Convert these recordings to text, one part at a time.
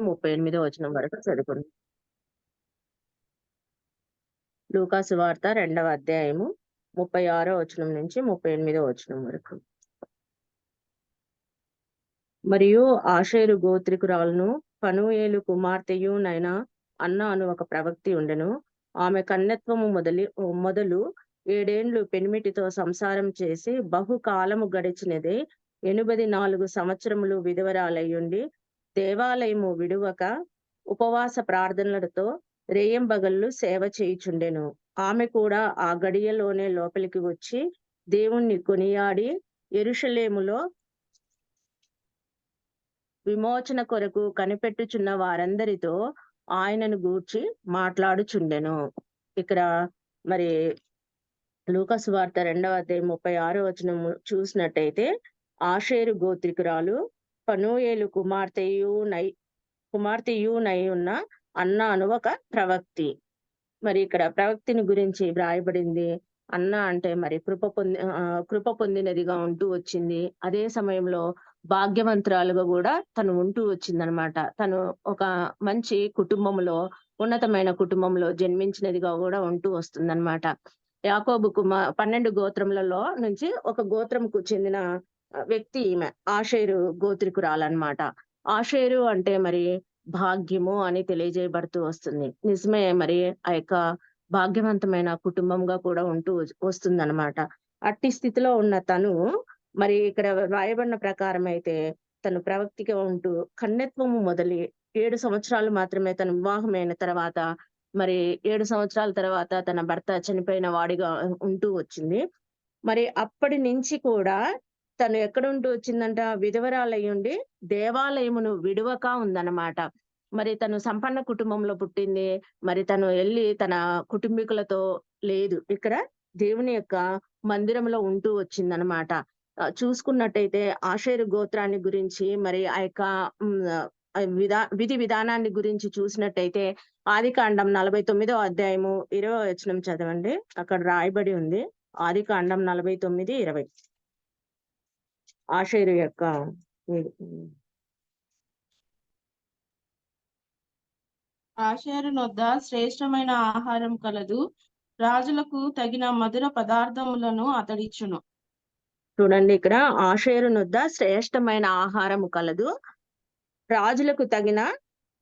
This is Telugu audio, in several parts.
ముప్పై ఎనిమిదో వచనం వరకు చదువుకుందాం. లూకాసు వార్త రెండవ అధ్యాయము ముప్పై ఆరో వచనం నుంచి ముప్పై ఎనిమిదో వచనం వరకు. మరియు ఆషేరు గోత్రికురాలను పనుయేలు కుమార్తెయు నైనా అన్న అను ఒక ప్రవక్తి ఉండెను. ఆమె కన్యత్వము మొదలి మొదలు ఏడేండ్లు పెనిమిటితో సంసారం చేసి బహుకాలము గడిచినదే ఎనిమిది నాలుగు సంవత్సరములు విధవరాలయ్యుండి దేవాలయము విడువక ఉపవాస ప్రార్థనలతో రేయంబగళ్ళు సేవ చేయుచుండెను. ఆమె కూడా ఆ గడియలోనే లోపలికి వచ్చి దేవుణ్ణి కొనియాడి ఎరుషలేములో విమోచన కొరకు కనిపెట్టుచున్న వారందరితో ఆయనను గూర్చి మాట్లాడుచుండెను. ఇక్కడ మరి లూకస్ వార్త రెండవ అధ్యాయం ముప్పై ఆరో వచనం చూసినట్టయితే ఆషేరు గోత్రికురాలు పనోయేలు కుమార్తెయు నై కుమార్తెయు నై ఉన్న అన్న అను ఒక ప్రవక్తి. మరి ఇక్కడ ప్రవక్తిని గురించి వ్రాయబడింది. అన్న అంటే మరి కృప పొంది కృప పొందినదిగా ఉంటూ వచ్చింది. అదే సమయంలో భాగ్యవంతురాలుగా కూడా తను ఉంటూ వచ్చిందనమాట. తను ఒక మంచి కుటుంబంలో ఉన్నతమైన కుటుంబంలో జన్మించినదిగా కూడా ఉంటూ వస్తుందన్నమాట యాకోబు కుమార్ పన్నెండు గోత్రములలో నుంచి ఒక గోత్రంకు చెందిన వ్యక్తి ఈమె ఆషేరు గోత్రికురాలన్నమాట. ఆషేరు అంటే మరి భాగ్యము అని తెలియజేయబడుతూ వస్తుంది. నిజమే మరి ఆ యొక్క భాగ్యవంతమైన కుటుంబంగా కూడా ఉంటూ వస్తుందన్నమాట. అట్టి స్థితిలో ఉన్న తను మరి ఇక్కడ రాయబడిన ప్రకారం అయితే తను ప్రవక్తిగా ఉంటూ కన్యత్వము మొదలి ఏడు సంవత్సరాలు మాత్రమే తన వివాహమైన తర్వాత మరి ఏడు సంవత్సరాల తర్వాత తన భర్త చనిపోయిన వాడిగా ఉంటూ వచ్చింది. మరి అప్పటి నుంచి కూడా తను ఎక్కడుంటూ వచ్చిందంట? వచ్చిందంట విధవరాలయ్యుండి దేవాలయమును విడువక ఉందన్నమాట. మరి తను సంపన్న కుటుంబంలో పుట్టింది. మరి తను వెళ్ళి తన కుటుంబీకులతో లేదు. ఇక్కడ దేవుని యొక్క మందిరంలో ఉంటూ వచ్చిందనమాట చూసుకున్నట్టయితే ఆషేరు గోత్రాన్ని గురించి మరి ఆ యొక్క విధా విధి విధానాన్ని గురించి చూసినట్టయితే ఆది కాండం నలభై తొమ్మిదో అధ్యాయము ఇరవై వచనం చదవండి. అక్కడ రాయబడి ఉంది. ఆది కాండం నలభై తొమ్మిది ఇరవై. ఆషేరు యొక్క ఆషేరు నొద్ద శ్రేష్టమైన ఆహారం కలదు. రాజులకు తగిన మధుర పదార్థములను అతడిచ్చును. చూడండి ఇక్కడ ఆషేరు నొద్ద శ్రేష్టమైన ఆహారము కలదు. రాజులకు తగిన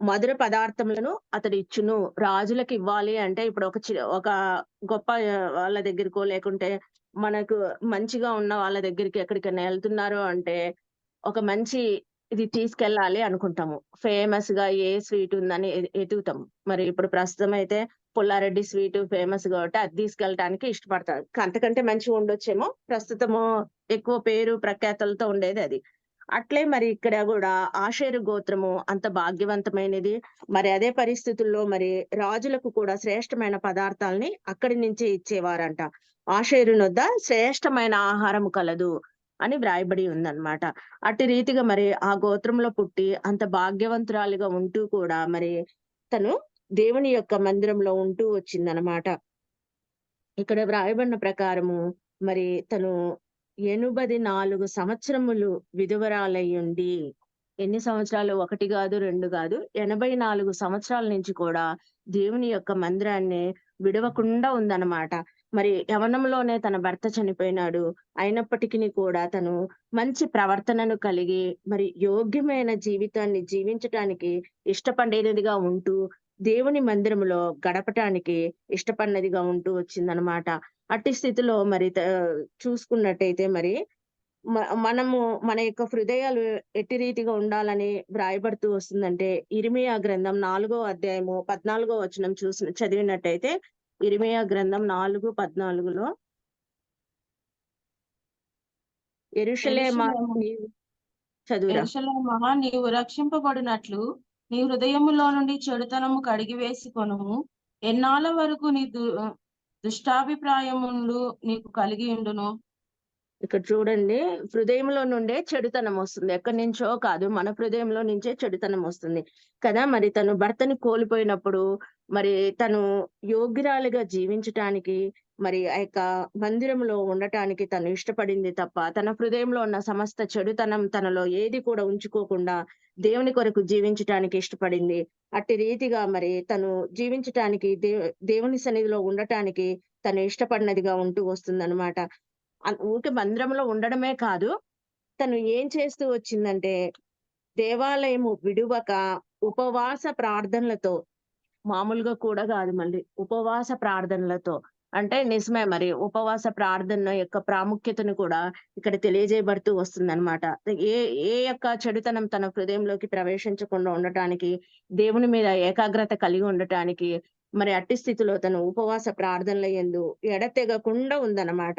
మధుర పదార్థములను అతడు ఇచ్చును రాజులకు ఇవ్వాలి అంటే ఇప్పుడు ఒక ఒక గొప్ప వాళ్ళ దగ్గరకో లేకుంటే మనకు మంచిగా ఉన్న వాళ్ళ దగ్గరికి ఎక్కడికైనా వెళ్తున్నారు అంటే ఒక మంచి ఇది తీసుకెళ్ళాలి అనుకుంటాము. ఫేమస్గా ఏ స్వీట్ ఉందని ఎదుగుతాం. మరి ఇప్పుడు ప్రస్తుతం అయితే పుల్లారెడ్డి స్వీట్ ఫేమస్ కాబట్టి అది తీసుకెళ్ళటానికి ఇష్టపడతారు. అంతకంటే మంచిగా ఉండొచ్చేమో ప్రస్తుతము ఎక్కువ పేరు ప్రఖ్యాతలతో ఉండేది అది. అట్లే మరి ఇక్కడ కూడా ఆషేరు గోత్రము అంత భాగ్యవంతమైనది. మరి అదే పరిస్థితుల్లో మరి రాజులకు కూడా శ్రేష్టమైన పదార్థాలని అక్కడి నుంచే ఇచ్చేవారంట. ఆషేరు శ్రేష్టమైన ఆహారం కలదు అని వ్రాయబడి ఉందన్నమాట. అట్టి రీతిగా మరి ఆ గోత్రంలో పుట్టి అంత భాగ్యవంతురాలుగా ఉంటూ కూడా మరి తను దేవుని యొక్క మందిరంలో ఉంటూ వచ్చిందనమాట ఇక్కడ వ్రాయబడిన ప్రకారము మరి తను ఎనుబది నాలుగు సంవత్సరములు విధువరాలయ్యుండి ఎన్ని సంవత్సరాలు? ఒకటి కాదు రెండు కాదు ఎనభై నాలుగు సంవత్సరాల నుంచి కూడా దేవుని యొక్క మందిరాన్ని విడవకుండా ఉందన్నమాట. మరి యవనంలోనే తన భర్త చనిపోయినాడు. అయినప్పటికీ కూడా తను మంచి ప్రవర్తనను కలిగి మరి యోగ్యమైన జీవితాన్ని జీవించటానికి ఇష్టపడేదిగా ఉంటూ దేవుని మందిరములో గడపటానికి ఇష్టపడినదిగా ఉంటూ వచ్చిందనమాట అట్టి స్థితిలో మరి చూసుకున్నట్టయితే మరి మనము మన యొక్క హృదయాలు ఎట్టి రీతిగా ఉండాలని వ్రాయబడుతూ వస్తుందంటే ఇరిమియా గ్రంథం నాలుగో అధ్యాయము పద్నాలుగో వచనం చూసి చదివినట్టయితే ఇరిమియా గ్రంథం నాలుగు పద్నాలుగులో ఎరుషలేమా చదువు నీవు రక్షింపబడినట్లు నీ హృదయములో నుండి చెడుతనము కడిగి వేసుకొను. ఎన్నాళ్ళ వరకు నీ దుష్టాభిప్రాయములు నీకు కలిగి ఉండును? ఇక్కడ చూడండి హృదయంలో నుండే చెడుతనం వస్తుంది. ఎక్కడి నుంచో కాదు మన హృదయంలో నుంచే చెడుతనం వస్తుంది. కదా మరి తను భర్తని కోల్పోయినప్పుడు మరి తను యోగ్యురాలుగా జీవించటానికి మరి ఆ యొక్క మందిరంలో ఉండటానికి తను ఇష్టపడింది తప్ప తన హృదయంలో ఉన్న సమస్త చెడుతనం తనలో ఏది కూడా ఉంచుకోకుండా దేవుని కొరకు జీవించటానికి ఇష్టపడింది. అట్టి రీతిగా మరి తను జీవించటానికి దేవుని సన్నిధిలో ఉండటానికి తను ఇష్టపడినదిగా ఉంటూ వస్తుందన్నమాట. ఊరికే మందిరంలో ఉండడమే కాదు తను ఏం చేస్తూ వచ్చిందంటే దేవాలయము విడువక ఉపవాస ప్రార్థనలతో మామూలుగా కూడా కాదు మళ్ళీ ఉపవాస ప్రార్థనలతో అంటే నిజమే మరి ఉపవాస ప్రార్థన యొక్క ప్రాముఖ్యతను కూడా ఇక్కడ తెలియజేయబడుతూ వస్తుంది అనమాట ఏ ఏ యొక్క చెడుతనం తన హృదయంలోకి ప్రవేశించకుండా ఉండటానికి దేవుని మీద ఏకాగ్రత కలిగి ఉండటానికి మరి అట్టి స్థితిలో తను ఉపవాస ప్రార్థనల ఎందు ఎడతెగకుండా ఉందన్నమాట.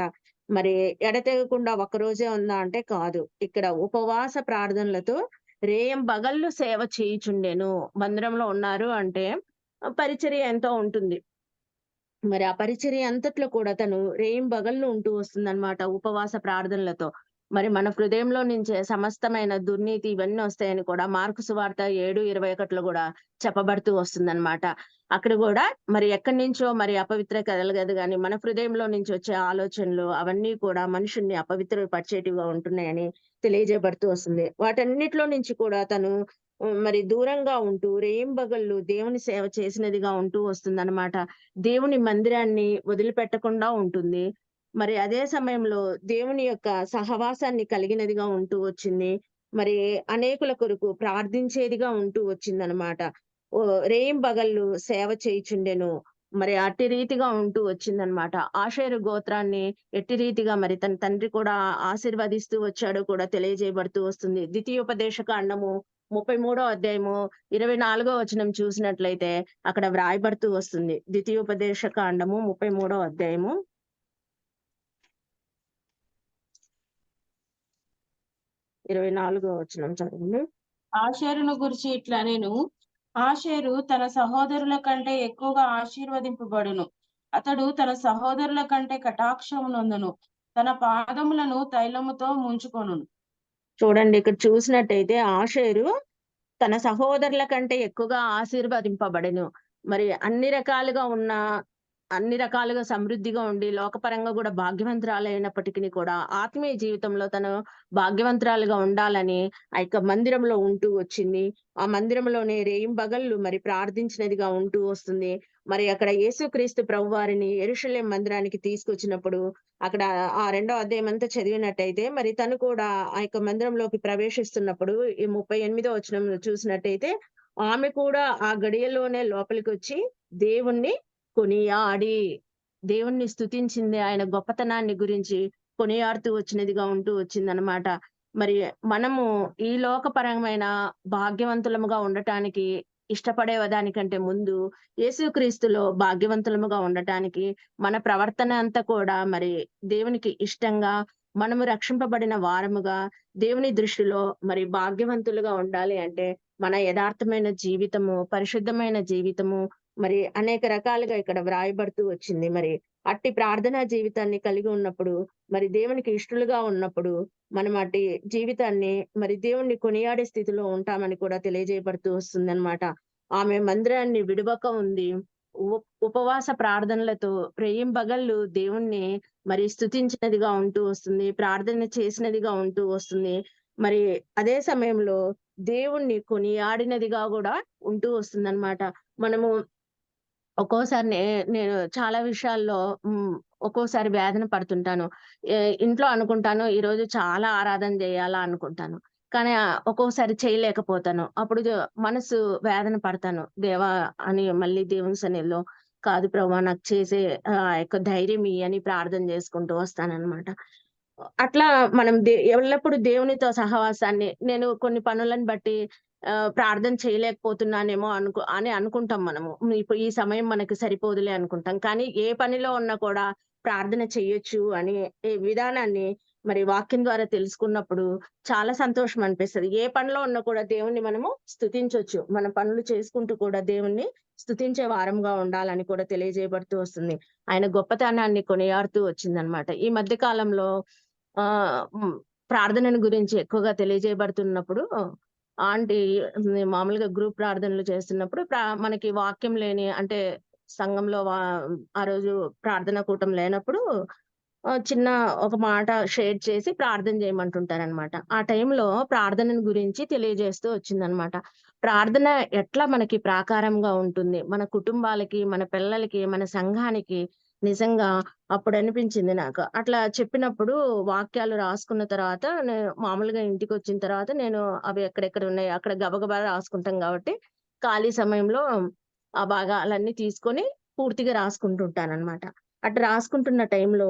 మరి ఎడతెగకుండా ఒక రోజే ఉందా అంటే కాదు. ఇక్కడ ఉపవాస ప్రార్థనలతో రేయం బగళ్ళు సేవ చేయుచుండెను. మందిరంలో ఉన్నారు అంటే పరిచర్య ఎంతో ఉంటుంది. మరి ఆ పరిచర్య అంతట్లో కూడా తను రేయం బగళ్ళు ఉంటూ వస్తుందన్నమాట ఉపవాస ప్రార్థనలతో. మరి మన హృదయంలో నుంచి సమస్తమైన దుర్నీతి ఇవన్నీ వస్తాయని కూడా మార్కు సువార్త ఏడు ఇరవై ఒకటిలో కూడా చెప్పబడుతూ వస్తుందన్నమాట. అక్కడ కూడా మరి ఎక్కడి నుంచో మరి అపవిత్ర కదలగదు కానీ మన హృదయంలో నుంచి వచ్చే ఆలోచనలు అవన్నీ కూడా మనుషుల్ని అపవిత్ర పరిచేటివిగా ఉంటున్నాయని తెలియజేయబడుతూ వస్తుంది. వాటన్నిటిలో నుంచి కూడా తను మరి దూరంగా ఉంటూ రేయింబగళ్ళు దేవుని సేవ చేసినదిగా ఉంటూ వస్తుందన్నమాట. దేవుని మందిరాన్ని వదిలిపెట్టకుండా ఉంటుంది. మరి అదే సమయంలో దేవుని యొక్క సహవాసాన్ని కలిగినదిగా ఉంటూ వచ్చింది. మరి అనేకుల కొరకు ప్రార్థించేదిగా ఉంటూ వచ్చిందనమాట ఓ రేయింబగళ్ళు సేవ చేయుచుండెను. మరి అట్టి రీతిగా ఉంటూ వచ్చిందనమాట ఆషేరు గోత్రాన్ని ఎట్టి రీతిగా మరి తన తండ్రి కూడా ఆశీర్వదిస్తూ వచ్చాడో కూడా తెలియజేయబడుతూ వస్తుంది. ద్వితీయోపదేశ కాండము ముప్పై మూడో అధ్యాయము ఇరవై నాలుగో వచనం చూసినట్లయితే అక్కడ వ్రాయబడుతూ వస్తుంది. ద్వితీయోపదేశ కాండము ముప్పై మూడో అధ్యాయము ఇరవై నాలుగో వచనం చదవండి. ఆషేరును గురించి ఇట్లా నేను ఆషేరు తన సహోదరుల కంటే ఎక్కువగా ఆశీర్వదింపబడును. అతడు తన సహోదరుల కంటే కటాక్షమునందును తన పాదములను తైలముతో ముంచుకొనును. చూడండి ఇక్కడ చూసినట్టయితే ఆషేరు తన సహోదరుల కంటే ఎక్కువగా ఆశీర్వదింపబడెను. మరి అన్ని రకాలుగా ఉన్న అన్ని రకాలుగా సమృద్ధిగా ఉండి లోకపరంగా కూడా భాగ్యవంతురాలైనప్పటికీ కూడా ఆత్మీయ జీవితంలో తను భాగ్యవంతురాలుగా ఉండాలని ఆ యొక్క మందిరంలో ఉంటూ వచ్చింది. ఆ మందిరంలోనే రేయింబగళ్ళు మరి ప్రార్థించినదిగా ఉంటూ వస్తుంది. మరి అక్కడ యేసుక్రీస్తు ప్రభు వారిని ఎరుషలేం మందిరానికి తీసుకొచ్చినప్పుడు అక్కడ ఆ రెండో అధ్యాయం అంతా చదివినట్టయితే మరి తను కూడా ఆ యొక్క మందిరంలోకి ప్రవేశిస్తున్నప్పుడు ఈ ముప్పై ఎనిమిదో వచనంలో చూసినట్టయితే ఆమె కూడా ఆ గడియలోనే లోపలికి వచ్చి దేవుణ్ణి కొనియాడి దేవుణ్ణి స్తుతించింది ఆయన గొప్పతనాన్ని గురించి కొనియాడుతూ వచ్చినదిగా ఉంటూ వచ్చిందనమాట మరి మనము ఈ లోకపరమైన భాగ్యవంతులముగా ఉండటానికి ఇష్టపడే దానికంటే ముందు యేసుక్రీస్తులో భాగ్యవంతులముగా ఉండటానికి మన ప్రవర్తన అంతా కూడా మరి దేవునికి ఇష్టంగా మనము రక్షింపబడిన వారముగా దేవుని దృష్టిలో మరి భాగ్యవంతులుగా ఉండాలి అంటే మన యథార్థమైన జీవితము పరిశుద్ధమైన జీవితము మరి అనేక రకాలుగా ఇక్కడ వ్రాయబడుతూ వచ్చింది. మరి అట్టి ప్రార్థనా జీవితాన్ని కలిగి ఉన్నప్పుడు మరి దేవునికి ఇష్టలుగా ఉన్నప్పుడు మనం అట్టి జీవితాన్ని మరి దేవుణ్ణి కొనియాడే స్థితిలో ఉంటామని కూడా తెలియజేయబడుతూ వస్తుంది అనమాట ఆమె మందిరాన్ని విడువక ఉంది ఉపవాస ప్రార్థనలతో రేయింబగళ్ళు దేవుణ్ణి మరి స్తుతించినదిగా ఉంటూ వస్తుంది. ప్రార్థన చేసినదిగా ఉంటూ వస్తుంది. మరి అదే సమయంలో దేవుణ్ణి కొనియాడినదిగా కూడా ఉంటూ వస్తుంది అనమాట మనము ఒక్కోసారి నే- నేను చాలా విషయాల్లో ఒక్కోసారి వేదన పడుతుంటాను. ఇంట్లో అనుకుంటాను ఈ రోజు చాలా ఆరాధన చేయాలా అనుకుంటాను. కానీ ఒక్కోసారి చేయలేకపోతాను. అప్పుడు జ- మనసు వేదన పడతాను. దేవా అని మళ్ళీ దేవుని సన్నిధిలో కాదు ప్రభా నాకు చేసే ఆ యొక్క ధైర్యం ఇయ్యి అని ప్రార్థన చేసుకుంటూ వస్తానన్నమాట. అట్లా మనం దే ఎల్లప్పుడూ దేవునితో సహవాసాన్ని నేను కొన్ని పనులను బట్టి ప్రార్థన చేయలేకపోతున్నానేమో అనుకో అని అనుకుంటాం మనము. ఇప్పుడు ఈ సమయం మనకి సరిపోదులే అనుకుంటాం. కానీ ఏ పనిలో ఉన్నా కూడా ప్రార్థన చెయ్యొచ్చు అని ఈ విధానాన్ని మరి వాక్యం ద్వారా తెలుసుకున్నప్పుడు చాలా సంతోషం అనిపిస్తది. ఏ పనిలో ఉన్నా కూడా దేవుణ్ణి మనము స్తుతించొచ్చు మన పనులు చేసుకుంటూ కూడా దేవుణ్ణి స్థుతించే వారంగా ఉండాలని కూడా తెలియజేయబడుతూ వస్తుంది. ఆయన గొప్పతనాన్ని కొనియాడుతూ వచ్చిందనమాట. ఈ మధ్య కాలంలో ఆ ప్రార్థనను గురించి ఎక్కువగా తెలియజేయబడుతున్నప్పుడు ఆంటీ మామూలుగా గ్రూప్ ప్రార్థనలు చేస్తున్నప్పుడు ప్రా- మనకి వాక్యం లేని అంటే సంఘంలో ఆ రోజు ప్రార్థన కూటం లేనప్పుడు చిన్న ఒక మాట షేర్ చేసి ప్రార్థన చేయమంటుంటారనమాట. ఆ టైంలో ప్రార్థన గురించి తెలియజేస్తూ వచ్చిందనమాట. ప్రార్థన ఎట్లా మనకి ప్రాకారంగా ఉంటుంది. మన కుటుంబాలకి, మన పిల్లలకి, మన సంఘానికి నిజంగా అప్పుడు అనిపించింది నాకు. అట్లా చెప్పినప్పుడు వాక్యాలు రాసుకున్న తర్వాత నేను మామూలుగా ఇంటికొచ్చిన తర్వాత నేను అవి ఎక్కడెక్కడ ఉన్నాయి అక్కడ గబగబా రాసుకుంటాం కాబట్టి ఖాళీ సమయంలో ఆ భాగాలన్నీ తీసుకొని పూర్తిగా రాసుకుంటుంటాను అనమాట అట్లా రాసుకుంటున్న టైంలో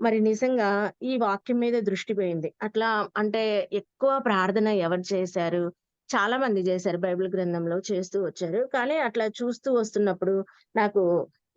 మరి నిజంగా ఈ వాక్యం మీద దృష్టి పోయింది. అట్లా అంటే ఎక్కువ ప్రార్థన ఎవరు చేశారు? చాలా మంది చేశారు బైబిల్ గ్రంథంలో చేస్తూ వచ్చారు. కానీ అట్లా చూస్తూ వస్తున్నప్పుడు నాకు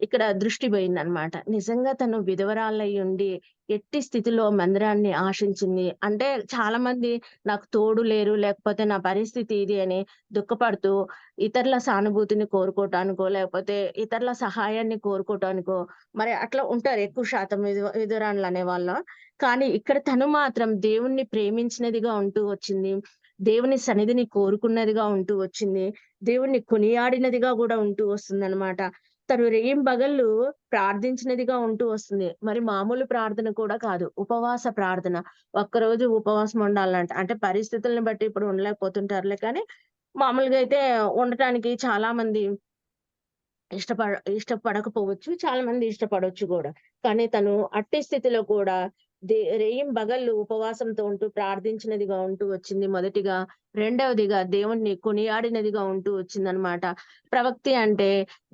ఇక్కడ దృష్టి పోయిందనమాట. నిజంగా తను విధవరాలయ్యుండి ఎట్టి స్థితిలో మందిరాన్ని ఆశించింది. అంటే చాలా మంది నాకు తోడు లేరు, లేకపోతే నా పరిస్థితి ఇది అని దుఃఖపడుతూ ఇతరుల సానుభూతిని కోరుకోవటానికో, లేకపోతే ఇతరుల సహాయాన్ని కోరుకోవటానికో మరి అట్లా ఉంటారు ఎక్కువ శాతం విధవ అనే వాళ్ళు. కానీ ఇక్కడ తను మాత్రం దేవుణ్ణి ప్రేమించినదిగా ఉంటూ వచ్చింది. దేవుని సన్నిధిని కోరుకున్నదిగా ఉంటూ వచ్చింది. దేవుణ్ణి కొనియాడినదిగా కూడా ఉంటూ వస్తుందనమాట. తను రేయింబగళ్ళు ప్రార్థించినదిగా ఉంటూ వస్తుంది. మరి మామూలు ప్రార్థన కూడా కాదు. ఉపవాస ప్రార్థన. ఒక్కరోజు ఉపవాసం ఉండాలంట. అంటే పరిస్థితులను బట్టి ఇప్పుడు ఉండలేకపోతుంటారులే కానీ, మామూలుగా అయితే ఉండటానికి చాలా మంది ఇష్టపడ ఇష్టపడకపోవచ్చు. చాలా మంది ఇష్టపడవచ్చు కూడా కానీ తను అట్టి స్థితిలో కూడా దే రేయింబగళ్ళు ఉపవాసంతో ఉంటూ ప్రార్థించినదిగా ఉంటూ వచ్చింది మొదటిగా. రెండవదిగా దేవుణ్ణి కొనియాడినదిగా ఉంటూ వచ్చిందనమాట. ప్రవక్తి అంటే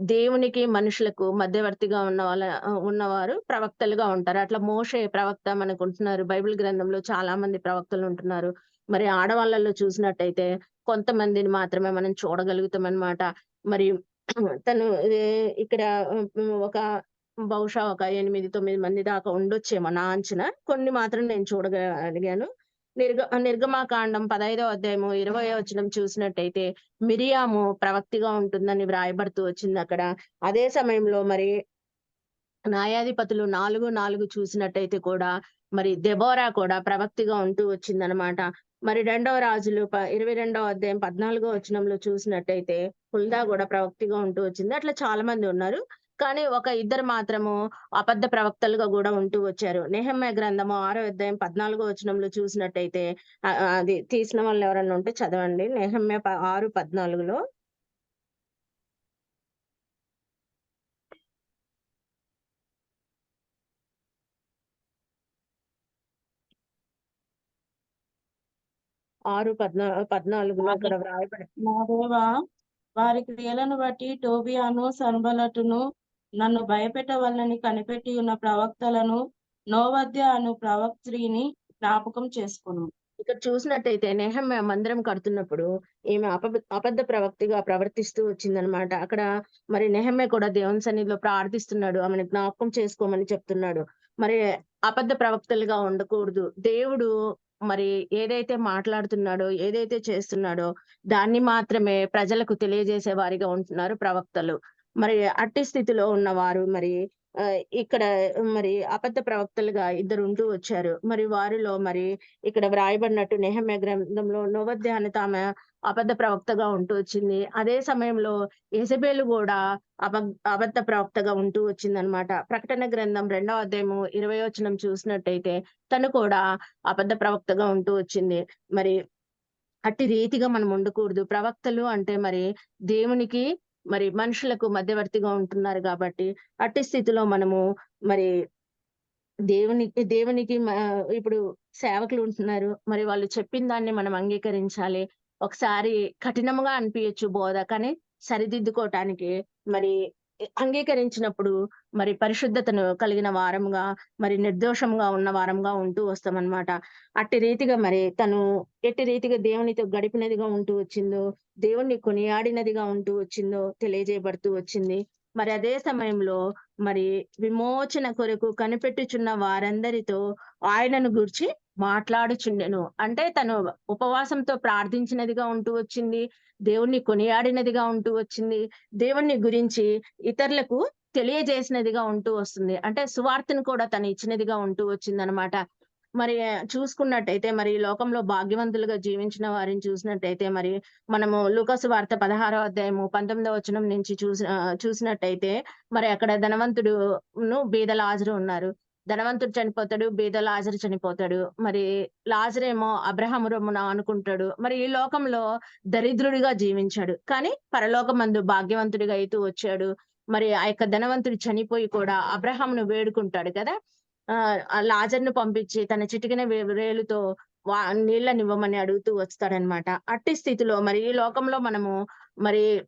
దేవునికి, మనుషులకు మధ్యవర్తిగా ఉన్న వాళ్ళ ఉన్నవారు ప్రవక్తలుగా ఉంటారు. అట్లా మోషే ప్రవక్త మనకుంటున్నారు. బైబిల్ గ్రంథంలో చాలా మంది ప్రవక్తలు ఉంటున్నారు మరి ఆడవాళ్ళలో చూసినట్టయితే కొంతమందిని మాత్రమే మనం చూడగలుగుతాం అనమాట మరి తను ఇక్కడ ఒక బహుశా ఒక 8, 9 మంది దాకా ఉండొచ్చేమో నా అంచనా. కొన్ని మాత్రం నేను చూడగలిగాను. నిర్గ నిర్గమాకాండం 15వ అధ్యాయము 20వ వచనం చూసినట్టయితే మిరియాము ప్రవక్తిగా ఉంటుందని వ్రాయబడుతూ వచ్చిందక్కడ. అదే సమయంలో మరి న్యాయాధిపతులు 4, 4 చూసినట్టయితే కూడా మరి దెబోరా కూడా ప్రవక్తిగా ఉంటూ వచ్చిందనమాట. మరి రెండవ రాజులు ఇరవై రెండవ అధ్యాయం 14వ వచనంలో చూసినట్టయితే హుల్దా కూడా ప్రవక్తిగా ఉంటూ వచ్చింది. అట్లా చాలా మంది ఉన్నారు. కానీ ఒక ఇద్దరు మాత్రము అబద్ధ ప్రవక్తలుగా గూడా ఉంటూ వచ్చారు. నెహెమ్యా గ్రంథము 6వ అధ్యాయం 14వ వచనంలో చూసినట్టయితే అది తీసిన వాళ్ళు ఎవరన్నా ఉంటే చదవండి. నెహెమ్యా ప 6:14లో. ఆరు పద్నా 14లో ఇక్కడ వ్రాయబడి నా దేవా వారి క్రియలను బట్టి టోబియాను, సన్బలటును నన్ను భయపెట్టవలనని కనిపెట్టి ఉన్న ప్రవక్తలను నోవద్య అను ప్రవక్త్రిని జ్ఞాపకం చేసుకును ఇక్కడ చూసినట్టయితే నెహెమ్యా మందిరం కడుతున్నప్పుడు ఈమె అప అబద్ధ ప్రవక్తిగా ప్రవర్తిస్తూ వచ్చిందనమాట. అక్కడ మరి నెహమ్మే కూడా దేవుని సన్నిధిలో ప్రార్థిస్తున్నాడు. ఆమెను జ్ఞాపకం చేసుకోమని చెప్తున్నాడు. మరి అబద్ధ ప్రవక్తలుగా ఉండకూడదు. దేవుడు మరి ఏదైతే మాట్లాడుతున్నాడో, ఏదైతే చేస్తున్నాడో దాన్ని మాత్రమే ప్రజలకు తెలియజేసే వారిగా ఉంటున్నారు ప్రవక్తలు. మరి అట్టి స్థితిలో ఉన్నవారు మరి ఇక్కడ మరి అబద్ధ ప్రవక్తలుగా ఇద్దరు ఉంటూ వచ్చారు. మరి వారిలో మరి ఇక్కడ వ్రాయబడినట్టు నెహెమ్యా గ్రంథంలో నోవద్య తామె అబద్ధ ప్రవక్తగా ఉంటూ వచ్చింది. అదే సమయంలో ఎసబేలు కూడా అబ అబద్ధ ప్రవక్తగా ఉంటూ వచ్చింది అనమాట ప్రకటన గ్రంథం రెండవ అధ్యాయము 20వ వచనం చూసినట్టయితే తను కూడా అబద్ధ ప్రవక్తగా ఉంటూ వచ్చింది. మరి అట్టి రీతిగా మనం ఉండకూడదు. ప్రవక్తలు అంటే మరి దేవునికి మరి మనుషులకు మధ్యవర్తిగా ఉంటున్నారు కాబట్టి అట్టి స్థితిలో మనము మరి దేవునికి దేవునికి మ ఇప్పుడు సేవకులు ఉంటున్నారు. మరి వాళ్ళు చెప్పిన దాన్ని మనం అంగీకరించాలి. ఒకసారి కఠినంగా అనిపియొచ్చు బోధ. కానీ సరిదిద్దుకోవటానికి మరి అంగీకరించినప్పుడు మరి పరిశుద్ధతను కలిగిన వారముగా, మరి నిర్దోషంగా ఉన్న వారంగా ఉంటూ వస్తామన్నమాట అట్టి రీతిగా మరి తను ఎట్టి రీతిగా దేవునితో గడిపినదిగా ఉంటూ వచ్చిందో, దేవుణ్ణి కొనియాడినదిగా ఉంటూ వచ్చిందో తెలియజేయబడుతూ వచ్చింది. మరి అదే సమయంలో మరి విమోచన కొరకు కనిపెట్టుచున్న వారందరితో ఆయనను గూర్చి మాట్లాడుచుండెను. అంటే తను ఉపవాసంతో ప్రార్థించినదిగా ఉంటూ వచ్చింది. దేవుణ్ణి కొనియాడినదిగా ఉంటూ వచ్చింది. దేవుణ్ణి గురించి ఇతరులకు తెలియజేసినదిగా ఉంటూ వస్తుంది. అంటే సువార్తను కూడా తను ఇచ్చినదిగా ఉంటూ వచ్చింది అనమాట మరి చూసుకున్నట్టయితే మరి లోకంలో భాగ్యవంతులుగా జీవించిన వారిని చూసినట్టయితే మరి మనము లూకసు వార్త 16వ అధ్యాయము 19వ వచనం నుంచి చూసిన చూసినట్టయితే మరి అక్కడ ధనవంతుడును, బీదలాజరు ఉన్నారు. ధనవంతుడు చనిపోతాడు బీద లాజరు చనిపోతాడు. మరి లాజరేమో అబ్రహం రొమ్మున అనుకుంటాడు మరి ఈ లోకంలో దరిద్రుడిగా జీవించాడు. కానీ పరలోకమందు భాగ్యవంతుడిగా అయితే వచ్చాడు. మరి ఆ యొక్క ధనవంతుడు చనిపోయి కూడా అబ్రహంను వేడుకుంటాడు కదా. ఆ లాజర్ను పంపించి తన చిటికిన వే- వేలుతో వా నీళ్ళనివ్వమని అడుగుతూ వస్తాడనమాట అట్టి స్థితిలో మరి ఈ లోకంలో మనము మరి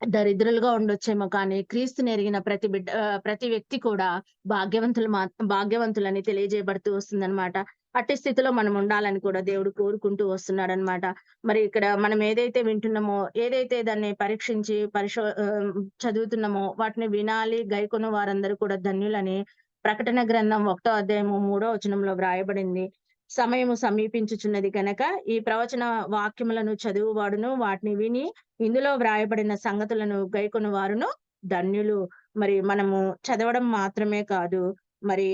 దరిద్రులుగా ఉండొచ్చేమో కానీ క్రీస్తుని ఎరిగిన ప్రతి బిడ్డ ప్రతి వ్యక్తి కూడా భాగ్యవంతులు మా భాగ్యవంతులని తెలియజేయబడుతూ వస్తుందన్నమాట. అట్టి స్థితిలో మనం ఉండాలని కూడా దేవుడు కోరుకుంటూ వస్తున్నాడు అనమాట మరి ఇక్కడ మనం ఏదైతే వింటున్నామో ఏదైతే దాన్ని పరీక్షించి పరిశో చదువుతున్నామో వాటిని వినాలి గైకొన్న వారందరూ కూడా ధన్యులని ప్రకటన గ్రంథం ఒకటో అధ్యాయము మూడో వచనంలో వ్రాయబడింది. సమయము సమీపించుచున్నది గనక ఈ ప్రవచన వాక్యములను చదువువాడును వాటిని విని ఇందులో వ్రాయబడిన సంగతులను గైకొని వారును ధన్యులు. మరి మనము చదవడం మాత్రమే కాదు మరి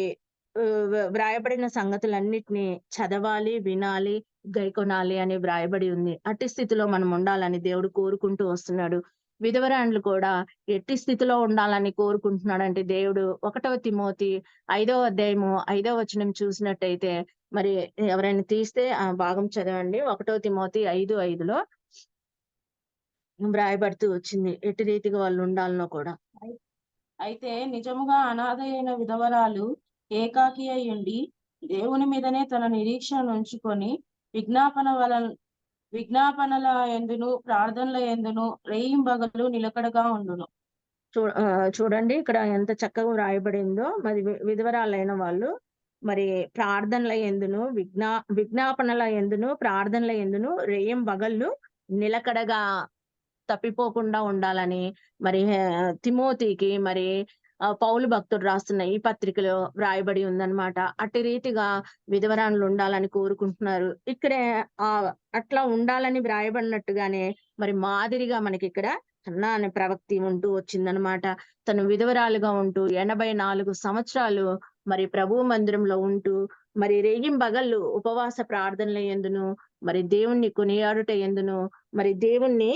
వ్రాయబడిన సంగతులన్నిటినీ చదవాలి వినాలి గైకొనాలి అని వ్రాయబడి ఉంది. అట్టి స్థితిలో మనం ఉండాలని దేవుడు కోరుకుంటూ వస్తున్నాడు. విధవరాండ్లు కూడా ఎట్టి స్థితిలో ఉండాలని కోరుకుంటున్నాడంటే దేవుడు ఒకటవ తిమోతి ఐదవ అధ్యాయము ఐదవ వచనం చూసినట్టయితే మరి ఎవరైనా తీస్తే ఆ భాగం చదవండి. ఒకటో తిమోతి ఐదు ఐదులో వ్రాయబడుతూ వచ్చింది. ఎట్టి రీతిగా వాళ్ళు ఉండాలనో కూడా. అయితే నిజముగా అనాథ అయిన విధవరాలు ఏకాకి అయి ఉండి దేవుని మీదనే తన నిరీక్షణ ఉంచుకొని విజ్ఞాపన వలన విజ్ఞాపనల ఎందును ప్రార్థనల ఎందును రేయింబగలు నిలకడగా ఉండును. చూడండి. ఇక్కడ ఎంత చక్కగా వ్రాయబడిందో. మరి విధవరాలైన వాళ్ళు మరి ప్రార్థనల ఎందును విజ్ఞా విజ్ఞాపనల ఎందును ప్రార్థనల ఎందును రేయం బగళ్ళు నిలకడగా తప్పిపోకుండా ఉండాలని మరి తిమోతికి మరి పౌలు భక్తుడు రాస్తున్న ఈ పత్రికలో వ్రాయబడి ఉందన్నమాట. అట్టి రీతిగా విధవరాణులు ఉండాలని కోరుకుంటున్నారు. ఇక్కడే ఆ అట్లా ఉండాలని వ్రాయబడినట్టుగానే మరి మాదిరిగా మనకి ఇక్కడ అన్నా అనే ప్రవక్తి ఉంటూ వచ్చిందనమాట తను విధవరాలుగా ఉంటూ ఎనభై నాలుగు సంవత్సరాలు మరి ప్రభు మందిరంలో ఉంటూ మరి రేగింబగళ్ళు ఉపవాస ప్రార్థనల ఎందును మరి దేవుణ్ణి కొనియాడుట ఎందును మరి దేవుణ్ణి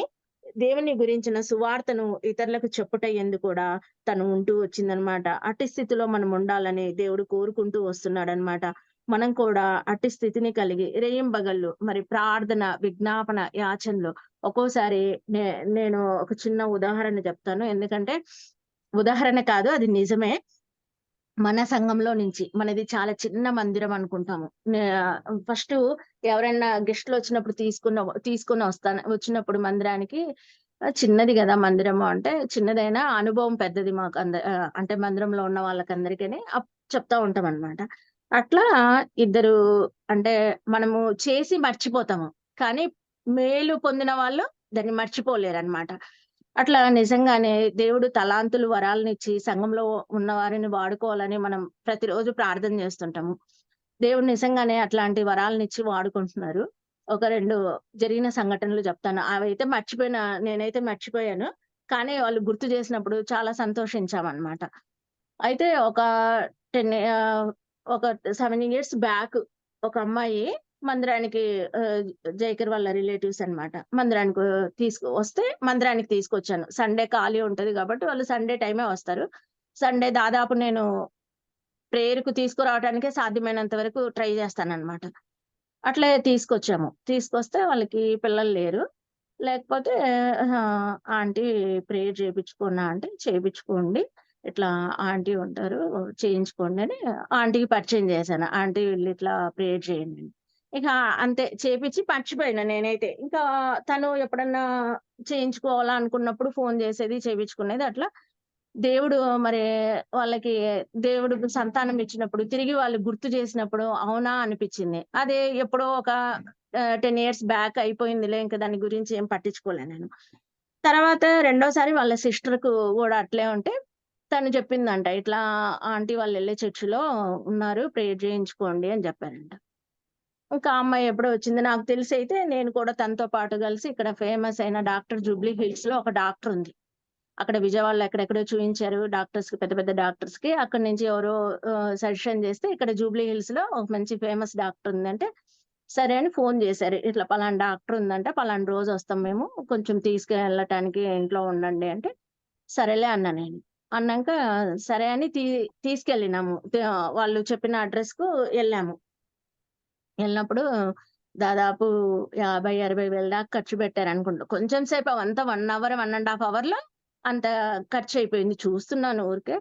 దేవుని గురించిన సువార్తను ఇతరులకు చెప్పుట ఎందు కూడా తను ఉంటూ వచ్చిందనమాట. అట్టి స్థితిలో మనం ఉండాలని దేవుడు కోరుకుంటూ వస్తున్నాడు అనమాట మనం కూడా అట్టి స్థితిని కలిగి రేయింబగళ్ళు మరి ప్రార్థన విజ్ఞాపన యాచనలు. ఒక్కోసారి నే నేను ఒక చిన్న ఉదాహరణ చెప్తాను. ఎందుకంటే ఉదాహరణ కాదు అది నిజమే. మన సంఘంలో నుంచి మనది చాలా చిన్న మందిరం అనుకుంటాము. ఫస్ట్ ఎవరైనా గెస్ట్లు వచ్చినప్పుడు తీసుకున్న తీసుకుని వస్తాను వచ్చినప్పుడు మందిరానికి చిన్నది కదా మందిరము అంటే చిన్నదైనా అనుభవం పెద్దది మాకు అంద అంటే మందిరంలో ఉన్న వాళ్ళకందరికీ అప్- చెప్తా ఉంటాం అన్నమాట అట్లా ఇద్దరు అంటే మనము చేసి మర్చిపోతాము. కానీ మేలు పొందిన వాళ్ళు దాన్ని మర్చిపోలేరు అనమాట అట్లా నిజంగానే దేవుడు తలాంతులు వరాలను ఇచ్చి సంఘంలో ఉన్న వారిని వాడుకోవాలని మనం ప్రతిరోజు ప్రార్థన చేస్తుంటాము. దేవుడు నిజంగానే అట్లాంటి వరాలను ఇచ్చి వాడుకుంటున్నారు. ఒక రెండు జరిగిన సంఘటనలు చెప్తాను. అవైతే మర్చిపోయిన నేనైతే మర్చిపోయాను. కానీ వాళ్ళు గుర్తు చేసినప్పుడు చాలా సంతోషించామన్నమాట. అయితే ఒక టెన్ ఒక సెవెన్ ఇయర్స్ బ్యాక్ ఒక అమ్మాయి మందిరానికి జైకర్ వాళ్ళ రిలేటివ్స్ అన్నమాట. మందిరానికి తీసుకు వస్తే మందిరానికి తీసుకొచ్చాను. సండే ఖాళీ ఉంటది కాబట్టి వాళ్ళు సండే టైమే వస్తారు. సండే దాదాపు నేను ప్రేయర్కు తీసుకురావడానికే సాధ్యమైనంత వరకు ట్రై చేస్తాను అనమాట అట్లే తీసుకొచ్చాము. తీసుకొస్తే వాళ్ళకి పిల్లలు లేరు. లేకపోతే ఆంటీ ప్రేయర్ చేయించుకున్నా అంటే చేయించుకోండి ఇట్లా ఆంటీ ఉంటారు చేయించుకోండి అని ఆంటీకి పరిచయం చేశాను. ఆంటీ వీళ్ళు ఇట్లా ప్రేయర్ చేయండి ఇక అంతే చేపించి మర్చిపోయినా నేనైతే. ఇంకా తను ఎప్పుడన్నా చేయించుకోవాలా అనుకున్నప్పుడు ఫోన్ చేసేది చేయించుకునేది అట్లా. దేవుడు మరి వాళ్ళకి దేవుడు సంతానం ఇచ్చినప్పుడు తిరిగి వాళ్ళు గుర్తు చేసినప్పుడు అవునా అనిపించింది. అదే ఎప్పుడో ఒక టెన్ ఇయర్స్ బ్యాక్ అయిపోయిందిలే ఇంకా దాని గురించి ఏం పట్టించుకోలే నేను. తర్వాత రెండోసారి వాళ్ళ సిస్టర్కు కూడా అట్లే ఉంటే తను చెప్పిందంట ఇట్లా ఆంటీ వాళ్ళు వెళ్ళే చర్చిలో ఉన్నారు ప్రేయర్ చేయించుకోండి అని చెప్పారంట. ఇంకా ఆ అమ్మాయి ఎప్పుడో వచ్చింది. నాకు తెలిసి అయితే నేను కూడా తనతో పాటు కలిసి ఇక్కడ ఫేమస్ అయిన డాక్టర్ జూబ్లీ హిల్స్లో ఒక డాక్టర్ ఉంది. అక్కడ విజయవాడలో ఎక్కడెక్కడో చూపించారు డాక్టర్స్కి పెద్ద పెద్ద డాక్టర్స్కి. అక్కడ నుంచి ఎవరో సజెషన్ చేస్తే ఇక్కడ జూబ్లీ హిల్స్లో ఒక మంచి ఫేమస్ డాక్టర్ ఉందంటే సరే అని ఫోన్ చేశారు. ఇట్లా పలానా డాక్టర్ ఉందంటే పలానా రోజు వస్తాం మేము కొంచెం తీసుకెళ్ళటానికి ఇంట్లో ఉండండి అంటే సరేలే అన్నా నేను. అన్నాక సరే అని తీ తీసుకెళ్ళినాము. వాళ్ళు చెప్పిన అడ్రస్కు వెళ్ళాము. వెళ్ళినప్పుడు దాదాపు యాభై అరవై వేల దాకా ఖర్చు పెట్టారనుకుంటా. కొంచెం సేపు అవంతా one hour, one and half అవర్‌లో అంత ఖర్చు అయిపోయింది చూస్తున్నాను ఊరికే.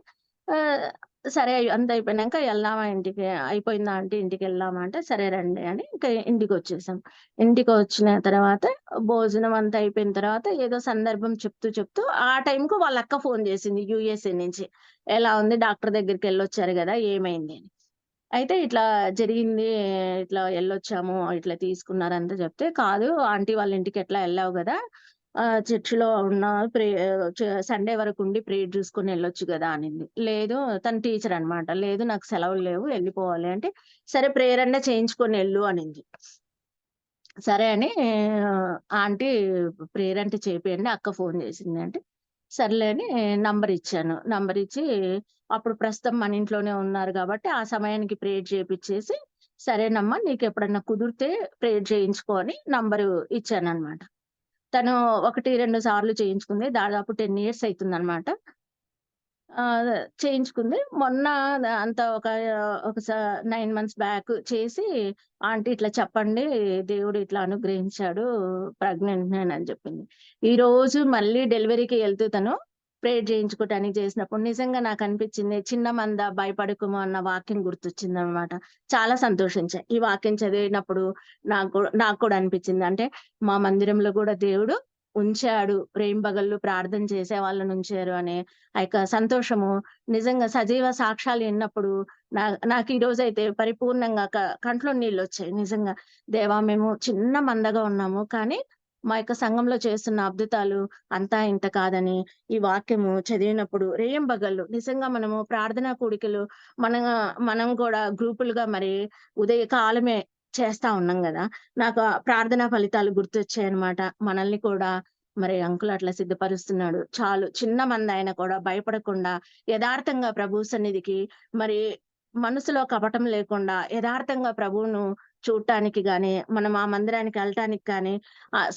సరే అంత అయిపోయినాక వెళ్దామా ఇంటికి అయిపోయిందా అంటే ఇంటికి వెళ్దామా అంటే, సరే రండి అని ఇంకా ఇంటికి వచ్చేసాము ఇంటికి వచ్చిన తర్వాత భోజనం అంతా అయిపోయిన తర్వాత ఏదో సందర్భం చెప్తూ చెప్తూ ఆ టైంకు వాళ్ళ అక్క ఫోన్ చేసింది యూఎస్ఏ నుంచి. ఎలా ఉంది డాక్టర్ దగ్గరికి వెళ్ళొచ్చారు కదా ఏమైంది అని. అయితే ఇట్లా జరిగింది. ఇట్లా ఎళ్ళొచ్చాము. ఇట్లా తీసుకున్నారంతా చెప్తే, కాదు ఆంటీ వాళ్ళ ఇంటికి ఎట్లా ఎళ్ళావు గదా! ఆహ్, చర్చిలో ఉన్న ప్రే చ సండే వరకు ఉండి ప్రేయర్ చూసుకొని ఎళ్ళొచ్చు గదా! అనింది. లేదు తను టీచర్ అన్నమాట. లేదు నాకు సెలవులు లేవు ఎళ్ళిపోవాలి అంటే, సరే ప్రేయర్ అన్నా చేయించుకొని ఎళ్ళు అనింది. సరే అని ఆంటీ ప్రేయర్ అంటే చేపియండి అక్క ఫోను చేసింది అంటే, సర్లే అని నంబర్ ఇచ్చాను. అప్పుడు ప్రస్తుతం మన ఇంట్లోనే ఉన్నారు కాబట్టి ఆ సమయానికి ప్రేయర్ చేపిచ్చేసి, సరేనమ్మా నీకు ఎప్పుడన్నా కుదిరితే ప్రేయర్ చేయించుకొని నంబరు ఇచ్చానమాట తను 1, 2 సార్లు చేయించుకుంది. దాదాపు 10 ఇయర్స్ అయితుందన్నమాట. చేయించుకుంది. మొన్న అంత ఒక ఒక స 9 మంత్స్ బ్యాక్ చేసి, ఆంటీ ఇట్లా చెప్పండి దేవుడు ఇట్లా అనుగ్రహించాడు ప్రెగ్నెంట్ నేనని చెప్పింది. ఈరోజు మళ్ళీ డెలివరీకి వెళ్తూ తను ప్రేయర్ చేయించుకోవటానికి చేసినప్పుడు నిజంగా నాకు అనిపించింది చిన్న మంద భయపడకుము అన్న వాక్యం గుర్తొచ్చిందనమాట. చాలా సంతోషించా. ఈ వాక్యం చదివినప్పుడు నాకు నాకు కూడా అనిపించింది. అంటే మా మందిరంలో కూడా దేవుడు ఉంచాడు. ప్రేమబగళ్ళు ప్రార్థన చేసే వాళ్ళని ఉంచారు అనే ఆ యొక్క సంతోషము నిజంగా సజీవ సాక్ష్యాలు విన్నప్పుడు నా నాకు ఈ రోజైతే పరిపూర్ణంగా కంట్లో నీళ్ళు వచ్చాయి నిజంగా దేవా మేము చిన్న మందగా ఉన్నాము. కానీ మా యొక్క సంఘంలో చేస్తున్న అద్భుతాలు అంతా ఇంత కాదని ఈ వాక్యము చదివినప్పుడు రేయింబగళ్ళు నిజంగా మనము ప్రార్థనా కూడికలు మన మనం కూడా గ్రూపులుగా మరి ఉదయ కాలమే చేస్తా ఉన్నాం కదా నాకు ప్రార్థనా ఫలితాలు గుర్తొచ్చాయన్నమాట. మనల్ని కూడా మరి అంకుల్ అట్లా సిద్ధపరుస్తున్నాడు. చాలు చిన్న మందైనా కూడా భయపడకుండా యథార్థంగా ప్రభు సన్నిధికి మరి మనసులో కపటం లేకుండా యథార్థంగా ప్రభువును చూడటానికి గాని, మనం ఆ మందిరానికి వెళ్ళటానికి కానీ,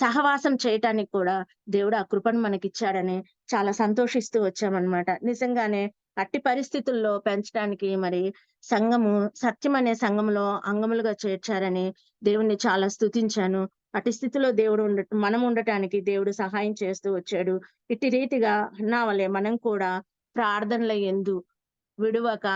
సహవాసం చేయటానికి కూడా దేవుడు ఆ కృపను మనకిచ్చాడని చాలా సంతోషిస్తూ వచ్చామన్నమాట. నిజంగానే అట్టి పరిస్థితుల్లో పెంచడానికి మరి సంఘము సత్యం అనే సంఘంలో అంగములుగా చేర్చారని దేవుణ్ణి చాలా స్తుతించాను. అటు స్థితిలో దేవుడు ఉండ మనం ఉండటానికి దేవుడు సహాయం చేస్తూ వచ్చాడు. ఇట్టి రీతిగా నా వలె మనం కూడా ప్రార్థనల ఎందు విడువక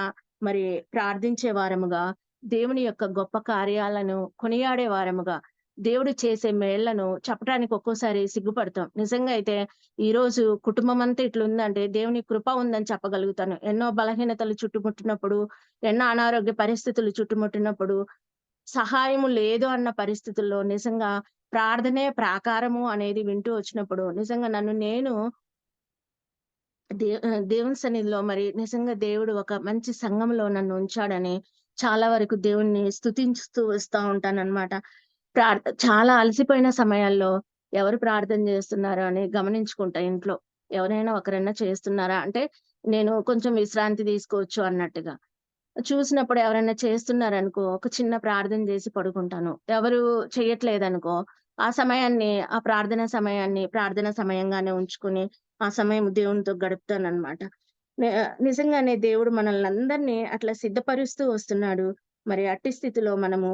మరి ప్రార్థించే వారముగా, దేవుని యొక్క గొప్ప కార్యాలను కొనియాడే వారముగా, దేవుడు చేసే మేళ్ళను చెప్పటానికి ఒక్కోసారి సిగ్గుపడతాం. నిజంగా అయితే ఈరోజు కుటుంబమంతా ఇట్లుందంటే దేవుని కృప ఉందని చెప్పగలుగుతాను. ఎన్నో బలహీనతలు చుట్టుముట్టినప్పుడు, ఎన్నో అనారోగ్య పరిస్థితులు చుట్టుముట్టినప్పుడు, సహాయము లేదు అన్న పరిస్థితుల్లో నిజంగా ప్రార్థనే ప్రాకారము అనేది వింటూ వచ్చినప్పుడు నిజంగా నన్ను నేను దే దేవుని సన్నిధిలో మరి నిజంగా దేవుడు ఒక మంచి సంఘంలో నన్ను ఉంచాడని చాలా వరకు దేవుణ్ణి స్తుతించుతూ వస్తూ ఉంటానన్నమాట. ప్రార్ చాలా అలసిపోయిన సమయాల్లో ఎవరు ప్రార్థన చేస్తున్నారో అని గమనించుకుంటా ఇంట్లో. ఎవరైనా ఒకరైనా చేస్తున్నారా? అంటే నేను కొంచెం విశ్రాంతి తీసుకోవచ్చు అన్నట్టుగా. చూసినప్పుడు ఎవరైనా చేస్తున్నారనుకో, ఒక చిన్న ప్రార్థన చేసి పడుకుంటాను. ఎవరు చేయట్లేదనుకో ఆ సమయాన్ని ఆ ప్రార్థన సమయాన్ని ప్రార్థన సమయంగానే ఉంచుకొని, ఆ సమయం దేవునితో గడుపుతాను అనమాట నిజంగానే దేవుడు మనల్ని అందరినీ అట్లా సిద్ధపరుస్తూ వస్తున్నాడు. మరి అట్టి స్థితిలో మనము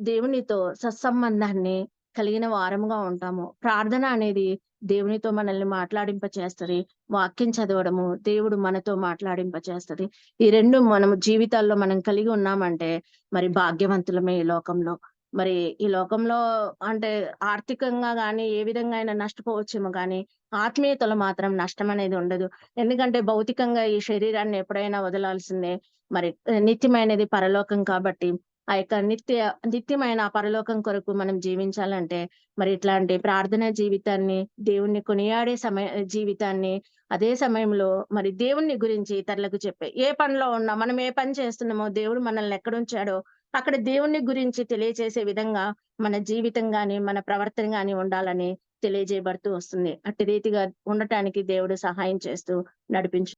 దేవునితో సత్సంబంధాన్ని కలిగిన వారముగా ఉంటాము. ప్రార్థన అనేది దేవునితో మనల్ని మాట్లాడింప చేస్తది. వాక్యం చదవడము, దేవుడు మనతో మాట్లాడింప చేస్తది. ఈ రెండు మనము జీవితాల్లో మనం కలిగి ఉన్నామంటే మరి భాగ్యవంతులమే ఈ లోకంలో. మరి ఈ లోకంలో అంటే ఆర్థికంగా కానీ ఏ విధంగా అయినా నష్టపోవచ్చేమో కానీ ఆత్మీయతలో మాత్రం నష్టం అనేది ఉండదు. ఎందుకంటే భౌతికంగా ఈ శరీరాన్ని ఎప్పుడైనా వదలాల్సిందే. మరి నిత్యమైనది పరలోకం కాబట్టి, ఆ యొక్క నిత్య నిత్యమైన పరలోకం కొరకు మనం జీవించాలంటే, మరి ఇట్లాంటి ప్రార్థనా జీవితాన్ని, దేవుణ్ణి కొనియాడే సమయ జీవితాన్ని, అదే సమయంలో మరి దేవుణ్ణి గురించి ఇతరులకు చెప్పే ఏ పనిలో ఉన్నా మనం ఏ పని చేస్తున్నామో దేవుడు మనల్ని ఎక్కడుంచాడో అక్కడ దేవుణ్ణి గురించి తెలియజేసే విధంగా మన జీవితం గాని, మన ప్రవర్తన గాని ఉండాలని తెలియజేయబడుతూ వస్తుంది. అట్టి రీతిగా ఉండటానికి దేవుడు సహాయం చేస్తూ నడిపించు